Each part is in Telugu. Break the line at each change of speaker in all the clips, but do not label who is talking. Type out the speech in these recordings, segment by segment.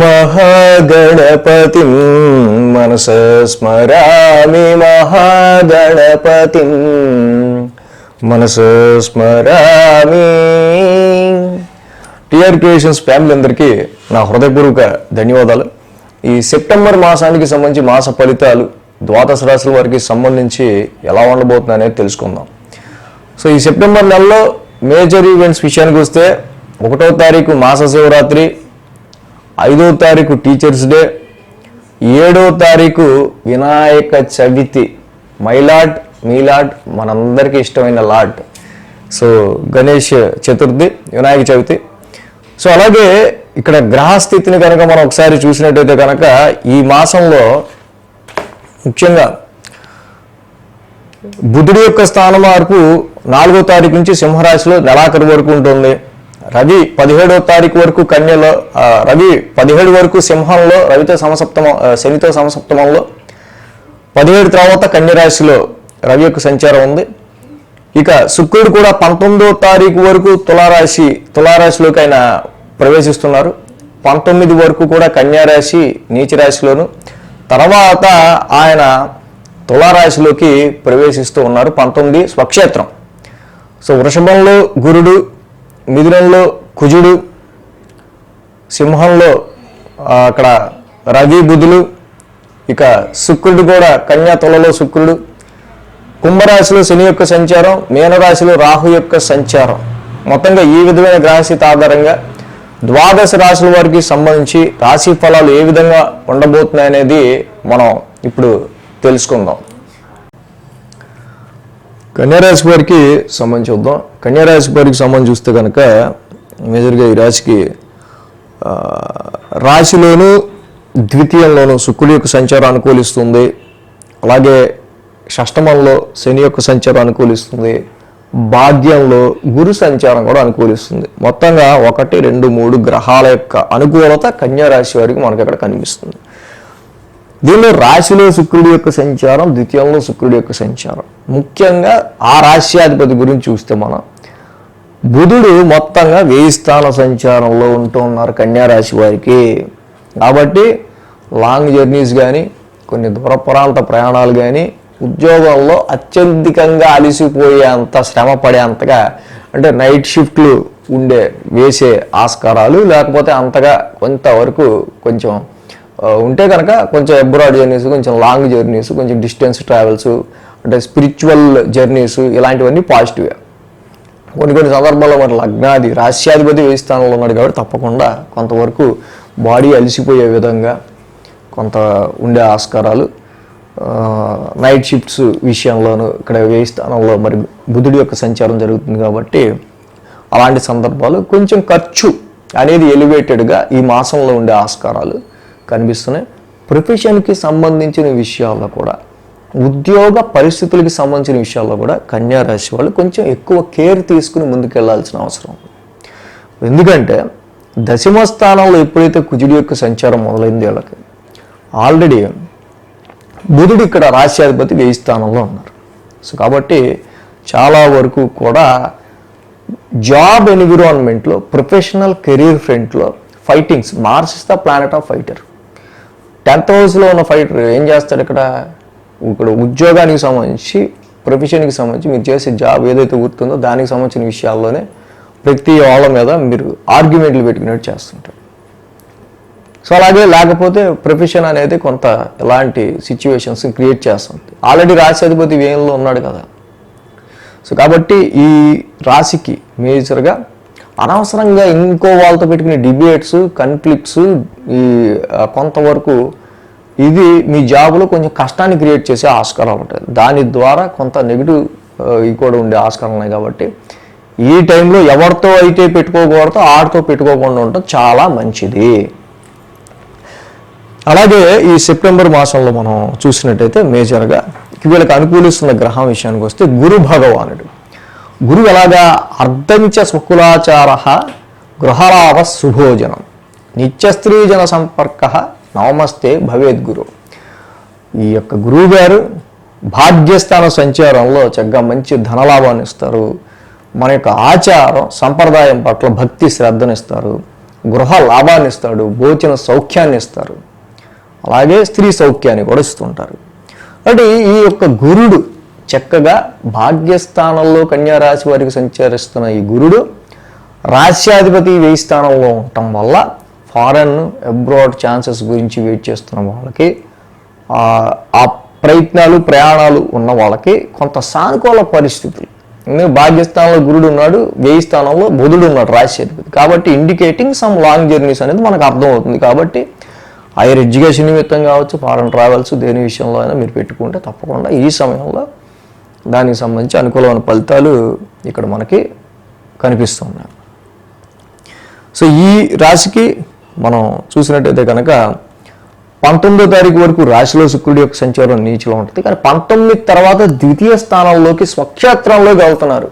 మహాగణపతి మనస స్మరామి మహాగణపతి మనస స్మరామి. టిఆర్ క్రియేషన్స్ ఫ్యామిలీ అందరికీ నా హృదయపూర్వక ధన్యవాదాలు. ఈ సెప్టెంబర్ మాసానికి సంబంధించి మాస ఫలితాలు ద్వాదశ రాశుల వారికి సంబంధించి ఎలా ఉండబోతుంది అనేది తెలుసుకుందాం. సో ఈ సెప్టెంబర్ నెలలో మేజర్ ఈవెంట్స్ విషయానికి వస్తే ఒకటో తారీఖు మాస శివరాత్రి ఐదో తారీఖు టీచర్స్ డే ఏడో తారీఖు వినాయక చవితి. మైలాట్ మీలాట్ మనందరికీ ఇష్టమైన లాట్ సో గణేష్ చతుర్థి వినాయక చవితి. సో అలాగే ఇక్కడ గ్రహస్థితిని కనుక మనం ఒకసారి చూసినట్టయితే కనుక ఈ మాసంలో ముఖ్యంగా బుధుడి యొక్క స్థాన మార్పు నాలుగో తారీఖు నుంచి సింహరాశిలో నెలాఖరు వరకు ఉంటుంది. రవి పదిహేడో తారీఖు వరకు కన్యలో రవి పదిహేడు వరకు సింహంలో రవితో సమసప్తమ శనితో సమసప్తమంలో. పదిహేడు తర్వాత కన్యరాశిలో రవి యొక్క సంచారం ఉంది. ఇక శుక్రుడు కూడా పంతొమ్మిదో తారీఖు వరకు తులారాశి తులారాశిలోకి ఆయన ప్రవేశిస్తున్నారు. పంతొమ్మిది వరకు కూడా కన్యారాశి నీచరాశిలోను. తర్వాత ఆయన తులారాశిలోకి ప్రవేశిస్తూ ఉన్నారు. పంతొమ్మిది స్వక్షేత్రం. సో వృషభంలో గురుడు మిథునంలో కుజుడు సింహంలో అక్కడ రవి బుధులు ఇక శుక్రుడు కూడా కన్యా తులలో శుక్రుడు. కుంభరాశిలో శని యొక్క సంచారం మీనరాశిలో రాహు యొక్క సంచారం. మొత్తంగా ఈ విధమైన గ్రహస్థితి ఆధారంగా ద్వాదశ రాశుల వారికి సంబంధించి రాశి ఫలాలు ఏ విధంగా ఉండబోతున్నాయి అనేది మనం ఇప్పుడు తెలుసుకుందాం. కన్యారాశి వారికి సంబంధించి చూద్దాం. కన్యారాశి వారికి సంబంధించి చూస్తే కనుక మేజర్గా ఈ రాశికి రాశిలోనూ రాశిలోను ద్వితీయంలోను శుక్రుడి యొక్క సంచారం అనుకూలిస్తుంది. అలాగే షష్టమంలో శని యొక్క సంచారం అనుకూలిస్తుంది. భాగ్యంలో గురు సంచారం కూడా అనుకూలిస్తుంది. మొత్తంగా ఒకటి రెండు మూడు గ్రహాల యొక్క అనుకూలత కన్యారాశి వారికి మనకి అక్కడ కనిపిస్తుంది. దీనిలో రాశిలో శుక్రుడి యొక్క సంచారం ద్వితీయంలో శుక్రుడి యొక్క సంచారం. ముఖ్యంగా ఆ రాశ్యాధిపతి గురించి చూస్తే మనం బుధుడు మొత్తంగా వేయి స్థాన సంచారంలో ఉంటూ ఉన్నారు కన్యారాశి వారికి. కాబట్టి లాంగ్ జర్నీస్ కానీ కొన్ని దూర ప్రాంత ప్రయాణాలు కానీ ఉద్యోగంలో అత్యధికంగా అలసిపోయేంత శ్రమ పడేంతగా అంటే నైట్ షిఫ్ట్లు ఉండే వేసే ఆస్కారాలు లేకపోతే అంతగా కొంతవరకు కొంచెం ఉంటే కనుక కొంచెం అబ్రాడ్ జర్నీస్ కొంచెం లాంగ్ జర్నీస్ కొంచెం డిస్టెన్స్ ట్రావెల్స్ అంటే స్పిరిచువల్ జర్నీస్ ఇలాంటివన్నీ పాజిటివే కొన్ని కొన్ని సందర్భాల్లో మరి లగ్నాది రాశ్యాధిపతి వేయి స్థానంలో ఉన్నాడు కాబట్టి తప్పకుండా కొంతవరకు బాడీ అలసిపోయే విధంగా కొంత ఉండే ఆస్కారాలు నైట్ షిఫ్ట్స్ విషయంలోనూ ఇక్కడ వేయి స్థానంలో మరి బుధుడి యొక్క సంచారం జరుగుతుంది కాబట్టి అలాంటి సందర్భాలు కొంచెం ఖర్చు అనేది ఎలివేటెడ్గా ఈ మాసంలో ఉండే ఆస్కారాలు కనిపిస్తున్నాయి. ప్రొఫెషన్కి సంబంధించిన విషయాల్లో కూడా ఉద్యోగ పరిస్థితులకి సంబంధించిన విషయాల్లో కూడా కన్యా రాశి వాళ్ళు కొంచెం ఎక్కువ కేర్ తీసుకుని ముందుకెళ్ళాల్సిన అవసరం ఎందుకంటే దశమ స్థానంలో ఎప్పుడైతే కుజుడి యొక్క సంచారం మొదలైంది వాళ్ళకి ఆల్రెడీ బుధుడు ఇక్కడ రాశ్యాధిపతి వెయ్యి స్థానంలో ఉన్నారు. సో కాబట్టి చాలా వరకు కూడా జాబ్ ఎన్విరాన్మెంట్లో ప్రొఫెషనల్ కెరీర్ ఫ్రంట్లో fightings Mars is the planet of fighter tenth హౌస్లో ఉన్న ఫైటర్ ఏం చేస్తాడు ఇక్కడ? ఇక్కడ ఉద్యోగానికి సంబంధించి ప్రొఫెషన్కి సంబంధించి మీరు చేసే జాబ్ ఏదైతే గుర్తుందో దానికి సంబంధించిన విషయాల్లోనే ప్రతి వాళ్ళ మీద మీరు ఆర్గ్యుమెంట్లు పెట్టుకునేట్టు చేస్తుంటారు. సో అలాగే లేకపోతే ప్రొఫెషన్ అనేది కొంత ఎలాంటి సిచ్యువేషన్స్ క్రియేట్ చేస్తుంది. ఆల్రెడీ రాశాధిపతి వ్యయంలో ఉన్నాడు కదా. సో కాబట్టి ఈ రాశికి మేజర్గా అనవసరంగా ఇంకో వాళ్ళతో పెట్టుకునే డిబేట్స్ కన్ఫ్లిక్ట్స్ ఈ కొంతవరకు ఇది మీ జాబ్లో కొంచెం కష్టాన్ని క్రియేట్ చేసే ఆస్కారం ఉంటుంది దాని ద్వారా కొంత నెగిటివ్ ఇవి కూడా ఉండే ఆస్కారం ఉన్నాయి కాబట్టి ఈ టైంలో ఎవరితో అయితే పెట్టుకోకూడదో ఆడితో పెట్టుకోకుండా ఉండటం చాలా మంచిది. అలాగే ఈ సెప్టెంబర్ మాసంలో మనం చూసినట్టయితే మేజర్గా వీళ్ళకి అనుకూలిస్తున్న గ్రహం విషయానికి వస్తే గురు భగవానుడు. గురువు ఎలాగా అర్ధంచ స్వకులాచార గృహలాభ శుభోజనం నిత్యస్త్రీజన సంపర్క నవమస్తే భవేద్ గురు. ఈ యొక్క గురువు గారు భాగ్యస్థాన సంచారంలో చక్కగా మంచి ధనలాభాన్ని ఇస్తారు. మన యొక్క ఆచారం సంప్రదాయం పట్ల భక్తి శ్రద్ధనిస్తారు గృహ లాభాన్ని ఇస్తాడు భోజన సౌఖ్యాన్ని ఇస్తారు. అలాగే స్త్రీ సౌఖ్యాన్ని కూడా ఇస్తుంటారు అంటే ఈ యొక్క గురుడు చక్కగా భాగ్యస్థానంలో కన్యారాశి వారికి సంచరిస్తున్న ఈ గురుడు రాశ్యాధిపతి వేయి స్థానంలో ఉండటం వల్ల ఫారెన్ అబ్రాడ్ ఛాన్సెస్ గురించి వెయిట్ చేస్తున్న వాళ్ళకి ఆ ప్రయత్నాలు ప్రయాణాలు ఉన్న వాళ్ళకి కొంత సానుకూల పరిస్థితులు. ఎందుకంటే భాగ్యస్థానంలో గురుడు ఉన్నాడు వేయి స్థానంలో బుధుడు ఉన్నాడు రాశ్యాధిపతి కాబట్టి ఇండికేటింగ్ సమ్ లాంగ్ జర్నీస్ అనేది మనకు అర్థమవుతుంది. కాబట్టి హైయర్ ఎడ్యుకేషన్ నిమిత్తం కావచ్చు ఫారెన్ ట్రావెల్స్ దేని విషయంలో అయినా మీరు పెట్టుకుంటే తప్పకుండా ఈ సమయంలో దానికి సంబంధించి అనుకూలమైన ఫలితాలు ఇక్కడ మనకి కనిపిస్తున్నాయి సో ఈ రాశికి మనం చూసినట్టయితే కనుక పంతొమ్మిదో తారీఖు వరకు రాశిలో శుక్రుడి యొక్క సంచారం నీచిలో ఉంటుంది. కానీ పంతొమ్మిది తర్వాత ద్వితీయ స్థానంలోకి స్వక్షేత్రంలోకి వెళ్తున్నారు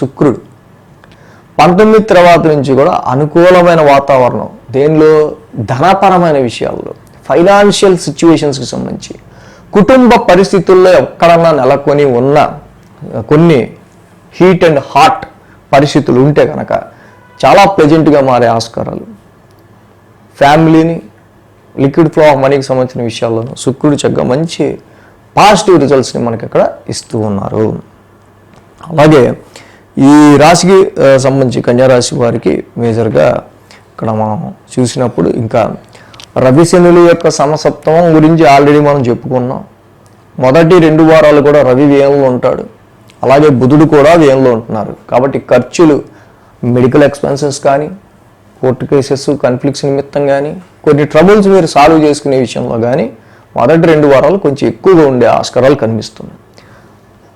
శుక్రుడు. పంతొమ్మిది తర్వాత నుంచి కూడా అనుకూలమైన వాతావరణం దేనిలో? ధనపరమైన విషయాల్లో. ఫైనాన్షియల్ సిచ్యువేషన్స్కి సంబంధించి. కుటుంబ పరిస్థితుల్లో ఎక్కడన్నా నెలకొని ఉన్న కొన్ని హీట్ అండ్ హాట్ పరిస్థితులు ఉంటే కనుక చాలా ప్లెజెంట్గా మారే ఆస్కారాలు. ఫ్యామిలీని లిక్విడ్ ఫ్లో ఆఫ్ మనీకి సంబంధించిన విషయాల్లోనూ శుక్రుడు చక్కగా మంచి పాజిటివ్ రిజల్ట్స్ని మనకి అక్కడ ఇస్తూ ఉన్నారు. అలాగే ఈ రాశికి సంబంధించి కన్యారాశి వారికి మేజర్గా ఇక్కడ మనం చూసినప్పుడు ఇంకా రవిశనుల యొక్క సమసప్తమం గురించి ఆల్రెడీ మనం చెప్పుకున్నాం. మొదటి రెండు వారాలు కూడా రవి వ్యయంలో ఉంటాడు. అలాగే బుధుడు కూడా వ్యయంలో ఉంటున్నారు. కాబట్టి ఖర్చులు మెడికల్ ఎక్స్పెన్సెస్ కానీ కోర్టు కేసెస్ కాన్ఫ్లిక్ట్స్ నిమిత్తం కానీ కొన్ని ట్రబుల్స్ మీరు సాల్వ్ చేసుకునే విషయంలో కానీ మొదటి రెండు వారాలు కొంచెం ఎక్కువగా ఉండే ఆస్కారాలు కనిపిస్తున్నాయి.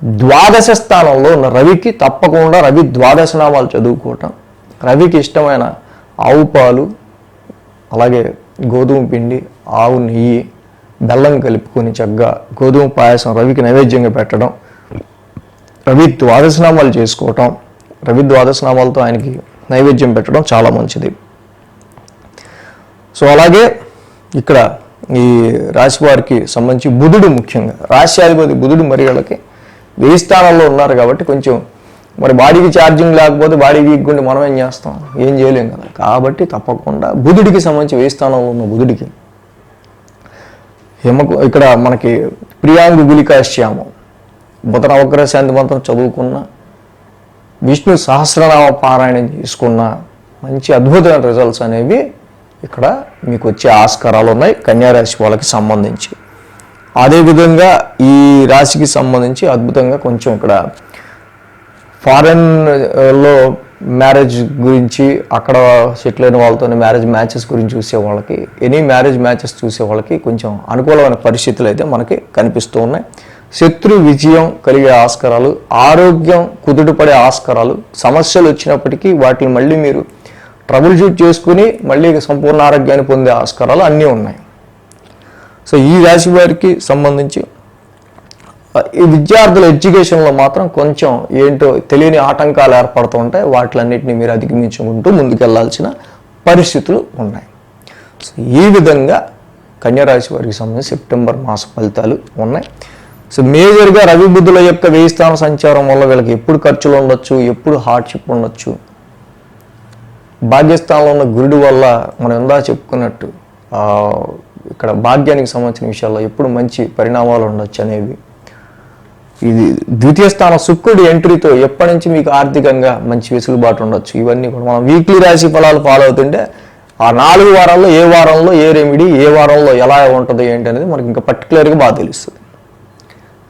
ద్వాదశ స్థానంలో ఉన్న రవికి తప్పకుండా రవి ద్వాదశ నామాలు చదువుకోవటం రవికి ఇష్టమైన ఆవు పాలు అలాగే గోధుమ పిండి ఆవు నెయ్యి బెల్లం కలుపుకొని చక్కగా గోధుమ పాయసం రవికి నైవేద్యంగా పెట్టడం రవి ద్వాదశనామాలు చేసుకోవటం రవి ద్వాదశనామాలతో ఆయనకి నైవేద్యం పెట్టడం చాలా మంచిది. సో అలాగే ఇక్కడ ఈ రాశి వారికి సంబంధించి బుధుడు ముఖ్యంగా రాశ్యాధిపతి బుధుడు మరి వాళ్ళకి వెయ్యి స్థానాల్లో ఉన్నారు కాబట్టి కొంచెం మరి బాడీకి ఛార్జింగ్ లేకపోతే బాడీ వీక్ ఉండి మనం ఏం చేస్తాం? ఏం చేయలేం కదా. కాబట్టి తప్పకుండా బుధుడికి సంబంధించి వెయ్యి స్థానంలో ఉన్న బుధుడికి హిమకు ఇక్కడ మనకి ప్రియాంగు గులికాశ్యామం బుధన నవగ్రహ శాంతి మంత్రం చదువుకున్న విష్ణు సహస్రనామ పారాయణం చేసుకున్న మంచి అద్భుతమైన రిజల్ట్స్ అనేవి ఇక్కడ మీకు వచ్చే ఆస్కారాలు ఉన్నాయి. కన్యారాశి వాళ్ళకి సంబంధించి. అదేవిధంగా ఈ రాశికి సంబంధించి అద్భుతంగా కొంచెం ఇక్కడ ఫారెన్లో uh, మ్యారేజ్ గురించి అక్కడ సెటిల్ అయిన వాళ్ళతో మ్యారేజ్ మ్యాచెస్ గురించి చూసే వాళ్ళకి ఎనీ మ్యారేజ్ మ్యాచెస్ చూసే వాళ్ళకి కొంచెం అనుకూలమైన పరిస్థితులు అయితే మనకి కనిపిస్తూ ఉన్నాయి. శత్రు విజయం కలిగే ఆస్కారాలు ఆరోగ్యం కుదుటపడే ఆస్కారాలు సమస్యలు వచ్చినప్పటికీ వాటిని మళ్ళీ మీరు ట్రబుల్ షూట్ చేసుకుని మళ్ళీ సంపూర్ణ ఆరోగ్యాన్ని పొందే ఆస్కారాలు అన్నీ ఉన్నాయి. సో ఈ రాశి వారికి సంబంధించి ఈ విద్యార్థుల ఎడ్యుకేషన్లో మాత్రం కొంచెం ఏంటో తెలియని ఆటంకాలు ఏర్పడుతూ ఉంటాయి. వాటిలన్నింటినీ మీరు అధిగమించుకుంటూ ముందుకెళ్ళాల్సిన పరిస్థితులు ఉన్నాయి. సో ఈ విధంగా కన్యరాశి వారికి సంబంధించి సెప్టెంబర్ మాస ఫలితాలు ఉన్నాయి. సో మేజర్గా రవి బుద్ధుల యొక్క వెయ్యి స్థాన సంచారం వల్ల వీళ్ళకి ఎప్పుడు ఖర్చులు ఉండొచ్చు ఎప్పుడు హార్డ్షిప్ ఉండొచ్చు భాగ్యస్థానంలో ఉన్న గురుడు వల్ల మనం ఎందా చెప్పుకున్నట్టు ఇక్కడ భాగ్యానికి సంబంధించిన విషయాల్లో ఎప్పుడు మంచి పరిణామాలు ఉండొచ్చు అనేవి ఇది ద్వితీయ స్థానం శుక్రుడి ఎంట్రీతో ఎప్పటి నుంచి మీకు ఆర్థికంగా మంచి వెసులుబాటు ఉండొచ్చు ఇవన్నీ కూడా మనం వీక్లీ రాశి ఫలాలు ఫాలో అవుతుంటే ఆ నాలుగు వారాల్లో ఏ వారంలో ఏ రెమెడీ ఏ వారంలో ఎలా ఉంటుంది ఏంటి అనేది మనకి ఇంకా పర్టికులర్గా బాగా తెలుస్తుంది.